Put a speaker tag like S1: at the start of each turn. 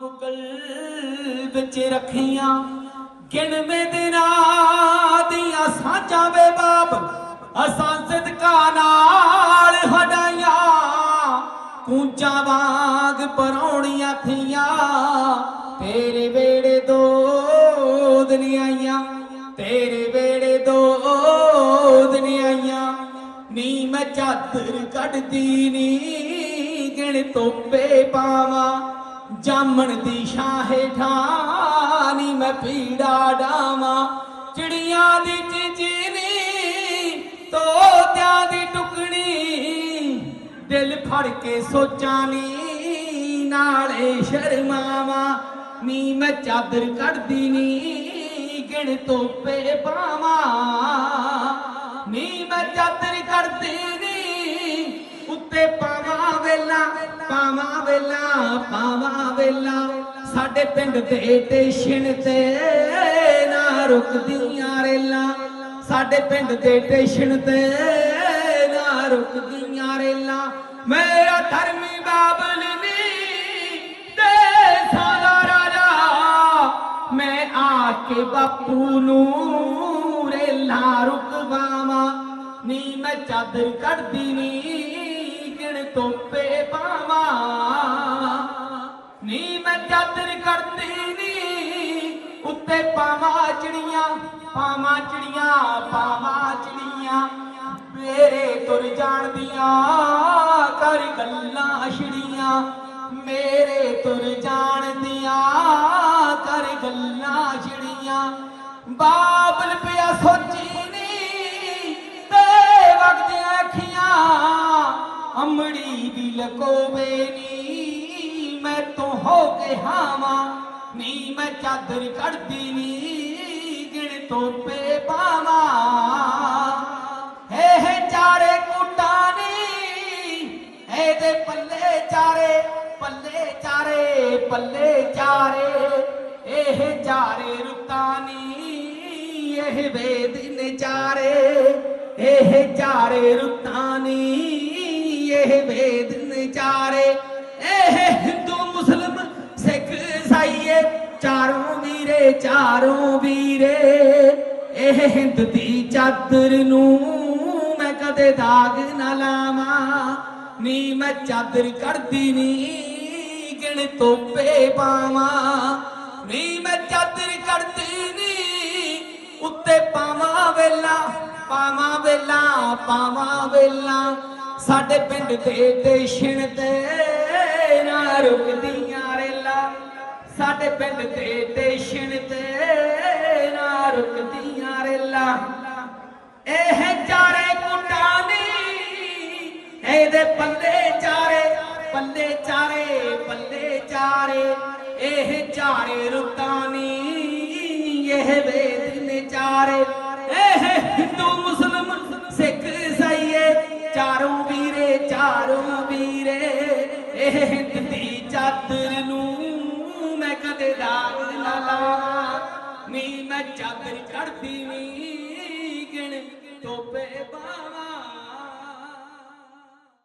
S1: ਬੁਕਲ ਵਿੱਚ ਰੱਖੀਆਂ। ਗਿਣਵੇਂ ਦਿਨਾਂ ਦੀਆਂ ਸਾਂਝਾਂ ਵੇ ਬਾਬ ਅਸਾਂ ਸਦਕਾ ਨਾਲ ਹਟਾਈਆਂ। ਕੂੰਜਾਂ ਵਾਂਗ ਪਰੌਣੀਆਂ ਥੀਆਂ, ਤੇਰੇ ਵੇੜੇ ਦੋ ਦੁਨੀਆਈਆਂ ਤੇਰੇ ਵੇੜੇ ਦੋ ਆਈਆਂ। ਨੀ ਮੈਂ ਚਾਦਰ ਕੱਢਦੀ, ਨੀ ਗਿਣ ਤੋਪੇ ਪਾਵਾਂ। ਜਾਮਣ ਦੀ ਸ਼ਾਹੇ ਠਾਨੀ ਮੈਂ ਪੀੜਾ ਡਾਵਾਂ। ਚਿੜੀਆਂ ਦੀ ਚਿਚਨੀ, ਤੋਤਿਆਂ ਦੀ ਟੁਕਣੀ, ਦਿਲ ਫੜ ਕੇ ਸੋਚਾਂ ਨੀ, ਨਾਲੇ ਸ਼ਰਮਾਵਾਂ। ਨੀ ਮੈਂ ਚਾਦਰ ਕੱਢਦੀ ਨੀ, ਗਿਣ ਤੋਪੇ ਪਾਵਾਂ। ਨੀ ਮੈਂ ਚਾਦਰ ਕੱਢਦੀ ਵੇਲਾ ਸਾਡੇ ਪਿੰਡ ਦੇ ਟੇਸ਼ਨ ਤੇ ਨਾ ਰੁਕਦੀਆਂ ਰੇਲਾਂ। ਸਾਡੇ ਪਿੰਡ ਦੇ ਟੇਸ਼ਨ ਤੇ ਨਾ ਰੁਕਦੀਆਂ ਰੇਲਾਂ। ਮੇਰਾ ਧਰਮੀ ਬਾਬਲ ਨੀ ਤੇ ਸਾਦਾ ਰਾਜਾ, ਮੈਂ ਆ ਕੇ ਬਾਪੂ ਨੂੰ ਰੇਲਾਂ ਰੁਕਵਾਵਾਂ। ਨੀ ਮੈਂ ਚਾਦਰ ਕੱਢਦੀ ਨੀ ਗਿਣ ਤੋਪੇ ਪਾਵਾਂ। ਨੀ, ਮੈਂ ਚਾਦਰ ਕਰਦੀ ਨੀ। ਉੱਤੇ ਪਾਵਾਂ ਚੜੀਆਂ, ਪਾਵਾਂ ਚਿੜੀਆਂ ਪਾਵਾਂ ਚਿੜੀਆਂ। ਮੇਰੇ ਤੁਰ ਜਾਣਦੀਆਂ ਕਰ ਗੱਲਾਂ ਛੜੀਆਂ। ਮੇਰੇ ਤੁਰ ਜਾਣਦੀਆਂ ਕਰ ਗੱਲਾਂ ਛੜੀਆਂ। ਬਾਬਲ ਪਿਆ ਸੋਚੀ ਨੀ, ਤੇ ਵਗਦੀਆਂ ਅੱਖੀਆਂ। ਅੰਮੜੀ ਵੀ ਲਕੋਵੇ ਨੀ। ਮੈਂ ਤੋਂ ਹੋ ਕੇ ਹਾਵਾਂ। ਨੀ ਮੈਂ ਚਾਦਰ ਕੱਢਦੀ, ਨੀ ਗਿਣ ਤੋਪੇ ਪਾਵਾਂ। ਹੇ ਹੇ ਚਾਰੇ ਕੁੱਟਾਂ ਨੀ, ਇਹਦੇ ਪੱਲੇ ਚਾਰੇ ਪੱਲੇ ਚਾਰੇ ਪੱਲੇ ਚਾਰੇ। ਇਹ ਚਾਰੇ ਰੁੱਤਾਂ ਨੀ, ਇਹ ਵੇਦ ਨੇ ਚਾਰੇ। ਇਹ ਚਾਰੇ ਰੁੱਤਾਂ ਨੀ, ਇਹ ਵੇਦ ਨੇ ਚਾਰੇ। ਚਾਰੋਂ ਵੀਰੇ ਚਾਰੋਂ ਵੀਰੇ, ਇਹ ਹਿੰਦ ਦੀ ਚਾਦਰ ਨੂੰ ਮੈਂ ਕਦੇ ਦਾਗ ਨਾ ਲਾਵਾਂ। ਨੀ ਮੈਂ ਚਾਦਰ ਕੱਢਦੀ ਨੀ, ਗਿਣ ਤੋਪੇ ਪਾਵਾਂ। ਨੀ ਮੈਂ ਚਾਦਰ ਕੱਢਦੀ ਨੀ, ਉੱਤੇ ਪਾਵਾਂ ਵੇਲਾ ਪਾਵਾਂ ਵੇਲਾ ਪਾਵਾਂ ਵੇਲਾ। ਸਾਡੇ ਪਿੰਡ ਦੇ ਟੇਸ਼ਨ ਤੇ ਨਾ ਰੁਕਦੀਆਂ। ਸਾਡੇ ਪਿੰਡ ਦੇ ਟੇਸ਼ਨ ਤੇ ਨਾ ਰੁਕਦੀਆਂ ਰੇਲਾ। ਇਹ ਚਾਰੇ ਕੁਟਾਨੀ ਇਹਦੇ ਪੱਲੇ ਚਾਰੇ ਪੱਲੇ ਚਾਰੇ ਪੱਲੇ ਚਾਰੇ। ਇਹ ਚਾਰੇ ਰੁੱਤਾਂ ਨੀ ਇਹ ਵੇਦ ਨੇ ਚਾਰੇ। ਇਹ ਹਿੰਦੂ, ਮੁਸਲਮ, ਸਿੱਖ ਇਸਾਈਏ ਚਾਰੋਂ ਵੀਰੇ ਚਾਰੋਂ ਵੀਰੇ। ਇਹ ਹਿੰਦ ਦੀ ਚਾਦਰ ਨੂੰ ਮੈਂ ਕਦੇ ਦਾਗ ਨਾ ਲਾਵਾਂ ਨੀ ਮੈਂ ਚਾਦਰ ਕੱਢਦੀ ਨੀ ਗਿਣ ਤੋਪੇ ਬਾਵਾ